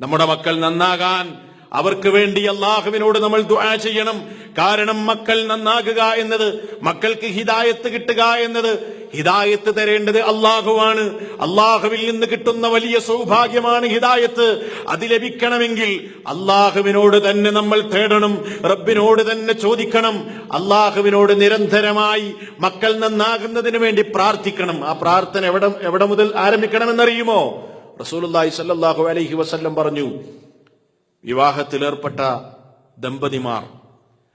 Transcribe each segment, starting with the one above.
നമ്മുടെ മക്കൾ നന്നാകാൻ അവർക്ക് വേണ്ടി അള്ളാഹുവിനോട് നമ്മൾ ദുആ ചെയ്യണം. കാരണം മക്കൾ നന്നാകുക എന്നത് മക്കൾക്ക് ഹിദായത്ത് കിട്ടുക എന്നത് ഹിദായത്ത് തരേണ്ടത് അള്ളാഹുവാണ്. അള്ളാഹുവിൽ നിന്ന് കിട്ടുന്ന വലിയ സൗഭാഗ്യമാണ് ഹിദായത്ത്. അത് ലഭിക്കണമെങ്കിൽ അള്ളാഹുവിനോട് തന്നെ നമ്മൾ തേടണം. റബ്ബിനോട് തന്നെ ചോദിക്കണം. അള്ളാഹുവിനോട് നിരന്തരമായി മക്കൾ നന്നാകുന്നതിന് വേണ്ടി പ്രാർത്ഥിക്കണം. ആ പ്രാർത്ഥന എവിടെ എവിടെ മുതൽ ആരംഭിക്കണമെന്നറിയുമോ? റസൂലുള്ളാഹി സല്ലാഹു അലൈഹി വസല്ലം പറഞ്ഞു വിവാഹത്തിലേർപ്പെട്ട ദമ്പതിമാർ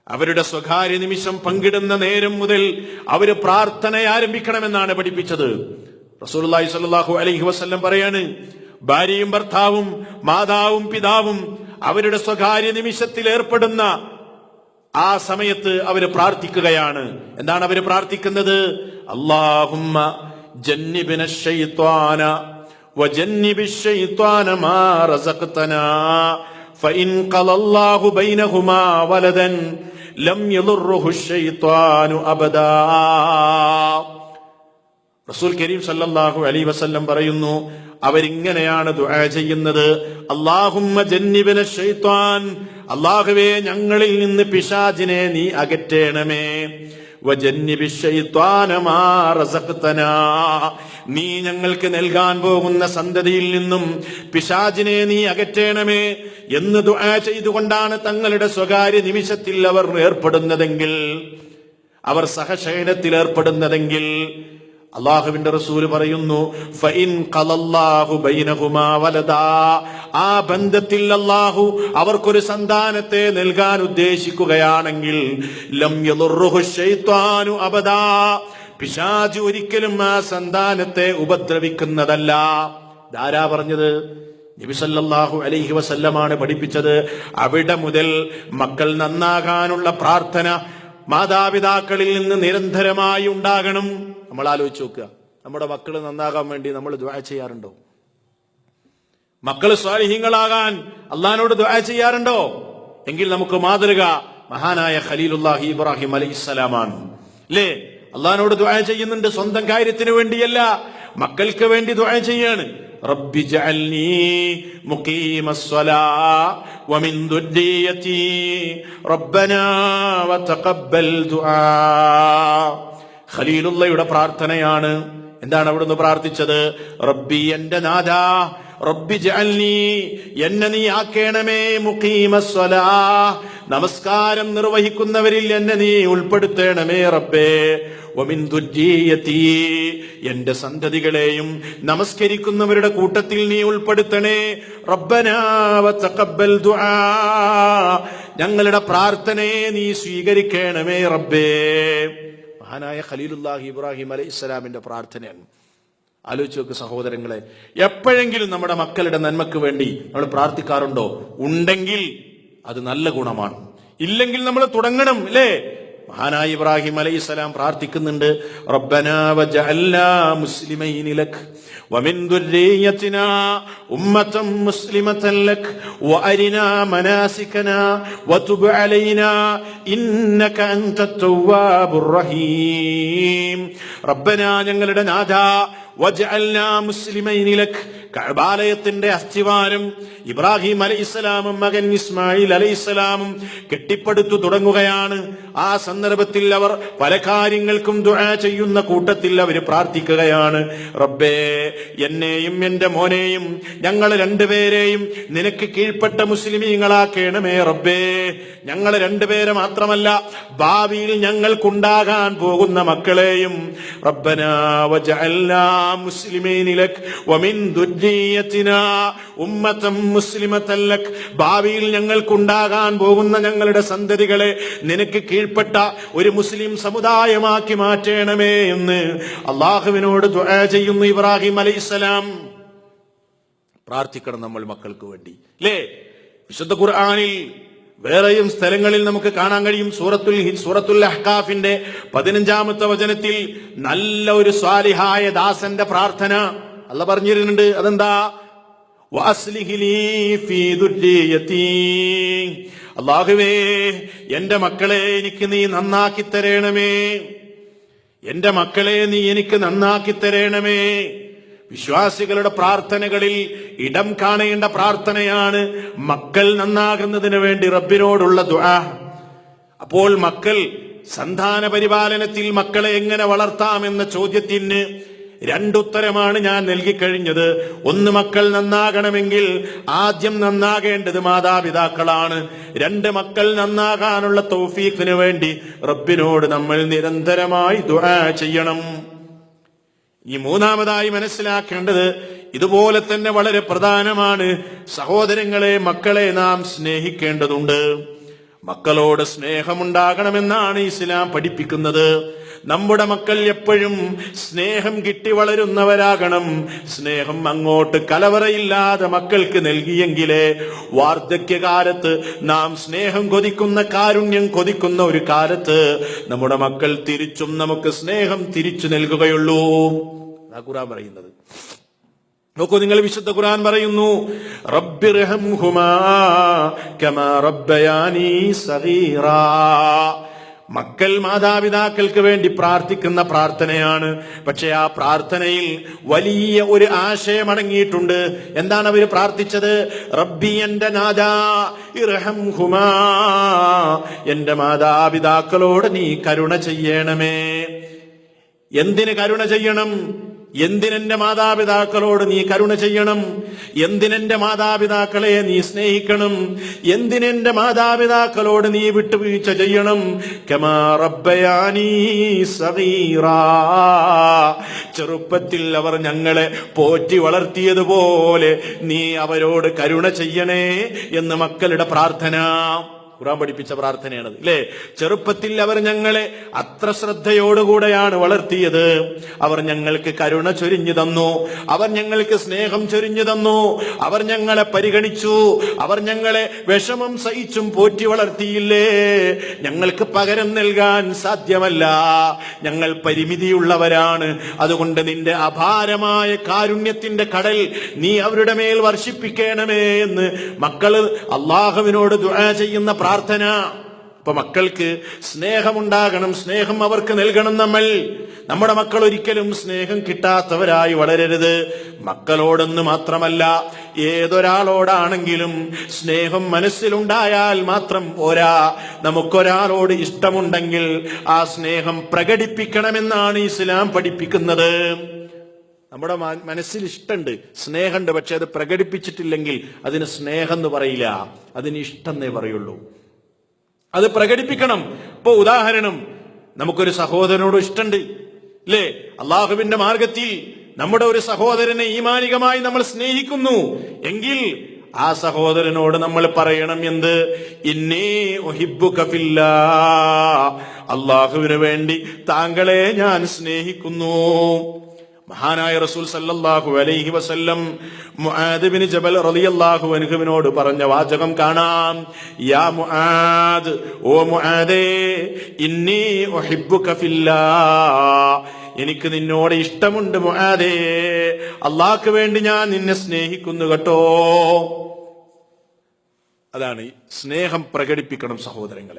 അവരുടെ സ്വകാര്യ നിമിഷം പങ്കിടുന്ന നേരം മുതൽ അവർ പ്രാർത്ഥന ആരംഭിക്കണമെന്നാണ് പഠിപ്പിച്ചത്. റസൂലുള്ളാഹി സല്ലാഹു അലൈഹി വസല്ലം പറയാണ് ഭാര്യയും ഭർത്താവും മാതാവും പിതാവും അവരുടെ സ്വകാര്യ നിമിഷത്തിൽ ഏർപ്പെടുന്ന ആ സമയത്ത് അവർ പ്രാർത്ഥിക്കുകയാണ്. എന്താണ് അവർ പ്രാർത്ഥിക്കുന്നത്? അള്ളാഹുമ്മ ജന്നിബിന وجنب الشيطان ما رزقتنا فإن قضى الله بينهما ولدا لم يضره الشيطان أبدا റസൂൽ കരീം സല്ലല്ലാഹു അലൈ വസല്ലം പറയുന്നു അവരിങ്ങനെയാണ് ദുആ ചെയ്യുന്നത് അള്ളാഹുമ്മ ജന്നിബന ഷൈത്വാൻ അള്ളാഹുവേ ഞങ്ങളിൽ നിന്ന് പിശാചിനെ നീ അകറ്റേണമേ നീ ഞങ്ങൾക്ക് നൽകാൻ പോകുന്ന സന്തതിയിൽ നിന്നും പിശാചിനെ നീ അകറ്റേണമേ എന്ന് ദുആ ചെയ്തുകൊണ്ടാണ് തങ്ങളുടെ സ്വകാര്യ നിമിഷത്തിൽ അവർ ഏർപ്പെടുന്നതെങ്കിൽ അവർ സഹശയനത്തിൽ ഏർപ്പെടുന്നതെങ്കിൽ അള്ളാഹുവിന്റെ റസൂൽ പറയുന്നു ആ ബന്ധത്തിൽ അള്ളാഹു അവർക്കൊരു സന്താനത്തെ നൽകാൻ ഉദ്ദേശിക്കുകയാണെങ്കിൽ അബദാ. പിശാച് ഒരിക്കലും ആ സന്താനത്തെ ഉപദ്രവിക്കുന്നതല്ല. ധാരാ പറഞ്ഞത്? നബിസല്ലാഹു അലൈഹി വസല്ലമാണ് പഠിപ്പിച്ചത്. അവിടെ മുതൽ മക്കൾ നന്നാകാനുള്ള പ്രാർത്ഥന മാതാപിതാക്കളിൽ നിന്ന് നിരന്തരമായി ഉണ്ടാകണം. നമ്മൾ ആലോചിച്ച് നോക്കുക. നമ്മുടെ മക്കൾ നന്നാകാൻ വേണ്ടി നമ്മൾ ദ്വാ ചെയ്യാറുണ്ടോ? മക്കൾ സ്വാലിഹ്യങ്ങളാകാൻ അള്ളഹാനോട് ദ്വാ ചെയ്യാറുണ്ടോ? എങ്കിൽ നമുക്ക് മാതൃക മഹാനായ ഖലീലുല്ലാഹി ഇബ്രാഹിം അലൈഹിസ്സലാമാണ് അല്ലേ അള്ളഹാനോട് ദ്വാ ചെയ്യുന്നുണ്ട് സ്വന്തം കാര്യത്തിന് വേണ്ടിയല്ല മക്കൾക്ക് വേണ്ടി ദ്വാ ചെയ്യാണ്. റബ്ബി ഖലീലുള്ളയുടെ പ്രാർത്ഥനയാണ്. എന്താണ് അവിടുന്ന് പ്രാർത്ഥിച്ചത്? റബ്ബി എന്റെ നാഥ റബ്ബി ജഅൽനി എന്നെ നീ ആക്കേണമേ മുഖീമസ്വലാ നമസ്കാരം നിർവഹിക്കുന്നവരിൽ എന്നെ നീ ഉൾപ്പെടുത്തേണമേ റബ്ബേ. എന്റെ സന്തതികളെയും നമസ്കരിക്കുന്നവരുടെ കൂട്ടത്തിൽ നീ ഉൾപ്പെടുത്തണേ. റബ്ബനാ ദുആ. ഞങ്ങളുടെ പ്രാർത്ഥനയെ നീ സ്വീകരിക്കണമേ റബ്ബേ. മഹാനായ ഖലീലുല്ലാഹി ഇബ്രാഹിം അലൈഹി ഇസ്ലാമിന്റെ പ്രാർത്ഥനയാണ്. ആലോചിച്ച് നോക്ക് സഹോദരങ്ങളെ എപ്പോഴെങ്കിലും നമ്മുടെ മക്കളുടെ നന്മക്ക് വേണ്ടി നമ്മൾ പ്രാർത്ഥിക്കാറുണ്ടോ? ഉണ്ടെങ്കിൽ അത് നല്ല ഗുണമാണ്. ഇല്ലെങ്കിൽ നമ്മൾ തുടങ്ങണം അല്ലേ മഹാനായ ഇബ്രാഹിം അലൈഹി സ്വലാം പ്രാർത്ഥിക്കുന്നുണ്ട്. ഞങ്ങളുടെ നാഥ വജഅൽനാ മുസ്ലിമൈനിലക് കഅബാലയത്തിന്റെ അസ്ഥിവാരം ഇബ്രാഹിം അലൈഹിസ്സലാമും മകൻ ഇസ്മായിൽ അലൈഹിസ്സലാമും കെട്ടിപ്പടുത്തു തുടങ്ങുകയാണ്. ആ സന്ദർഭത്തിൽ അവർ പല കാര്യങ്ങൾക്കും ദുആ ചെയ്യുന്ന കൂട്ടത്തിൽ അവർ പ്രാർത്ഥിക്കുകയാണ്. റബ്ബേ എന്നെയും എന്റെ മോനെയും ഞങ്ങൾ രണ്ടുപേരെയും നിനക്ക് കീഴ്പ്പെട്ട മുസ്ലിമീങ്ങളാക്കേണമേ റബ്ബേ. ഞങ്ങൾ രണ്ടുപേരെ മാത്രമല്ല ഭാവിയിൽ ഞങ്ങൾക്കുണ്ടാകാൻ പോകുന്ന മക്കളെയും. റബ്ബനാ വജഅൽനാ മുസ്ലിമീൻ ലക് വമിൻ ദുർരിയത്തിനാ ഭാവിയിൽ ഞങ്ങൾക്കുണ്ടാകാൻ പോകുന്ന ഞങ്ങളുടെ സന്തതികളെ നിനക്ക് കീഴ്പ്പെട്ട ഒരു മുസ്ലിം സമുദായമാക്കി മാറ്റണമേ എന്ന് അള്ളാഹുവിനോട് ചെയ്യുന്നു ഇബ്രാഹിം അലൈസലാം പ്രാർത്ഥിക്കണം നമ്മൾ മക്കൾക്ക് വേണ്ടി. അല്ലേ വിശുദ്ധ ഖുർആാനിൽ വേറെയും സ്ഥലങ്ങളിൽ നമുക്ക് കാണാൻ കഴിയും. സൂറത്തുൽ സൂറത്തുൽ അഹ്കാഫിന്റെ പതിനഞ്ചാമത്തെ വചനത്തിൽ നല്ല ഒരു സ്വാലിഹായ ദാസന്റെ പ്രാർത്ഥന. അല്ല പറഞ്ഞിരുന്നുണ്ട്. അതെന്താ. അള്ളാഹുവേ എന്റെ മക്കളെ എനിക്ക് നീ നന്നാക്കി തരണമേ. എന്റെ മക്കളെ നീ എനിക്ക് നന്നാക്കി തരണമേ. വിശ്വാസികളുടെ പ്രാർത്ഥനകളിൽ ഇടം കാണേണ്ട പ്രാർത്ഥനയാണ് മക്കൾ നന്നാകുന്നതിന് വേണ്ടി റബ്ബിനോടുള്ള ദുആ. അപ്പോൾ മക്കൾ സന്താന പരിപാലനത്തിൽ മക്കളെ എങ്ങനെ വളർത്താമെന്ന ചോദ്യത്തിന് രണ്ടുത്തരമാണ് ഞാൻ നൽകിക്കഴിഞ്ഞത്. ഒന്ന് മക്കൾ നന്നാകണമെങ്കിൽ ആദ്യം നന്നാകേണ്ടത് മാതാപിതാക്കളാണ്. രണ്ട് മക്കൾ നന്നാകാനുള്ള തൗഫീഖിന് വേണ്ടി റബ്ബിനോട് നമ്മൾ നിരന്തരമായി ദുആ ചെയ്യണം. ഈ മൂന്നാമതായി മനസ്സിലാക്കേണ്ടത് ഇതുപോലെ തന്നെ വളരെ പ്രധാനമാണ്. സഹോദരങ്ങളെ മക്കളെ നാം സ്നേഹിക്കേണ്ടതുണ്ട്. മക്കളോട് സ്നേഹമുണ്ടാകണമെന്നാണ് ഇസ്ലാം പഠിപ്പിക്കുന്നത്. നമ്മുടെ മക്കൾ എപ്പോഴും സ്നേഹം കിട്ടി വളരുന്നവരാകണം. സ്നേഹം അങ്ങോട്ട് കലവറയില്ലാതെ മക്കൾക്ക് നൽകിയെങ്കിലേ വാർദ്ധക്യകാലത്ത് നാം സ്നേഹം കൊതിക്കുന്ന കാരുണ്യം കൊതിക്കുന്ന ഒരു കാലത്ത് നമ്മുടെ മക്കൾ തിരിച്ചും നമുക്ക് സ്നേഹം തിരിച്ചു നൽകുകയുള്ളൂ. ഖുറാൻ പറയുന്നത്. നോക്കൂ നിങ്ങൾ വിശുദ്ധ ഖുർആൻ പറയുന്നു റബ്ബിർഹംഹുമാ കമാ റബ്ബയാനി സഗീറാ. മക്കൾ മാതാപിതാക്കൾക്ക് വേണ്ടി പ്രാർത്ഥിക്കുന്ന പ്രാർത്ഥനയാണ്. പക്ഷെ ആ പ്രാർത്ഥനയിൽ വലിയ ഒരു ആശയം അടങ്ങിയിട്ടുണ്ട് എന്താണ് അവർ പ്രാർത്ഥിച്ചത്? റബ്ബി എന്റെ നാദാ ഇർഹംഹുമാ എന്റെ മാതാപിതാക്കളോട് നീ കരുണ ചെയ്യണമേ. എന്തിന് കരുണ ചെയ്യണം? എന്തിനെന്റെ മാതാപിതാക്കളോട് നീ കരുണ ചെയ്യണം? എന്തിനെന്റെ മാതാപിതാക്കളെ നീ സ്നേഹിക്കണം? എന്തിനെന്റെ മാതാപിതാക്കളോട് നീ വിട്ടുവീഴ്ച ചെയ്യണം. ചെറുപ്പത്തിൽ അവർ ഞങ്ങളെ പോറ്റി വളർത്തിയതുപോലെ നീ അവരോട് കരുണ ചെയ്യണേ എന്ന് മക്കളുടെ പ്രാർത്ഥന. ഖുറാൻ പഠിപ്പിച്ച പ്രാർത്ഥനയാണത്. അല്ലേ ചെറുപ്പത്തിൽ അവർ ഞങ്ങളെ അത്ര ശ്രദ്ധയോടുകൂടെയാണ് വളർത്തിയത്. അവർ ഞങ്ങൾക്ക് കരുണ ചൊരിഞ്ഞു തന്നു. അവർ ഞങ്ങൾക്ക് സ്നേഹം ചൊരിഞ്ഞു തന്നു. അവർ ഞങ്ങളെ പരിഗണിച്ചു. അവർ ഞങ്ങളെ വിഷമം സഹിച്ചും പോറ്റി വളർത്തിയില്ലേ? ഞങ്ങൾക്ക് പകരം നൽകാൻ സാധ്യമല്ല. ഞങ്ങൾ പരിമിതിയുള്ളവരാണ്. അതുകൊണ്ട് നിന്റെ അപാരമായ കാരുണ്യത്തിന്റെ കടൽ നീ അവരുടെ മേൽ വർഷിപ്പിക്കണമേ എന്ന് മക്കൾ അള്ളാഹുവിനോട് ദുആ ചെയ്യുന്ന പ്രാർത്ഥന. ഇപ്പൊ മക്കൾക്ക് സ്നേഹമുണ്ടാകണം സ്നേഹം അവർക്ക് നൽകണം നമ്മൾ. നമ്മുടെ മക്കൾ ഒരിക്കലും സ്നേഹം കിട്ടാത്തവരായി വളരരുത്. മക്കളോടൊന്ന് മാത്രമല്ല ഏതൊരാളോടാണെങ്കിലും സ്നേഹം മനസ്സിലുണ്ടായാൽ മാത്രം പോരാ. നമുക്കൊരാളോട് ഇഷ്ടമുണ്ടെങ്കിൽ ആ സ്നേഹം പ്രകടിപ്പിക്കണമെന്നാണ് ഇസ്ലാം പഠിപ്പിക്കുന്നത്. നമ്മുടെ മനസ്സിൽ ഇഷ്ടമുണ്ട് സ്നേഹമുണ്ട് പക്ഷെ അത് പ്രകടിപ്പിച്ചിട്ടില്ലെങ്കിൽ അതിന് സ്നേഹം എന്ന് പറയില്ല. അതിന് ഇഷ്ടം എന്നേ പറയുള്ളൂ. അത് പ്രകടിപ്പിക്കണം. ഇപ്പൊ ഉദാഹരണം നമുക്കൊരു സഹോദരനോട് ഇഷ്ടമുണ്ട് അല്ലേ അള്ളാഹുവിന്റെ മാർഗത്തിൽ നമ്മുടെ ഒരു സഹോദരനെ ഈമാനികമായി നമ്മൾ സ്നേഹിക്കുന്നു. എങ്കിൽ ആ സഹോദരനോട് നമ്മൾ പറയണം എന്ത്? ഇന്നേ ഒഹിബു ഫില്ലാ. അള്ളാഹുവിന് വേണ്ടി താങ്കളെ ഞാൻ സ്നേഹിക്കുന്നു. മഹാനായ റസൂൽ സല്ലല്ലാഹു അലൈഹി വസല്ലം മുആദ് ബിൻ ജബൽ റളിയല്ലാഹു അൻഹുവിനോട് പറഞ്ഞ വാചകം കാണാം. യാ മുആദ് ഓ മുആദേ ഇന്നി ഉഹിബ്ബുക ഫില്ലാ എനിക്ക് നിന്നോട് ഇഷ്ടമുണ്ട് മുആദേ. അള്ളാഹ്ക്ക് വേണ്ടി ഞാൻ നിന്നെ സ്നേഹിക്കുന്നു കേട്ടോ. അതാണ് സ്നേഹം പ്രകടിപ്പിക്കണം സഹോദരങ്ങളെ.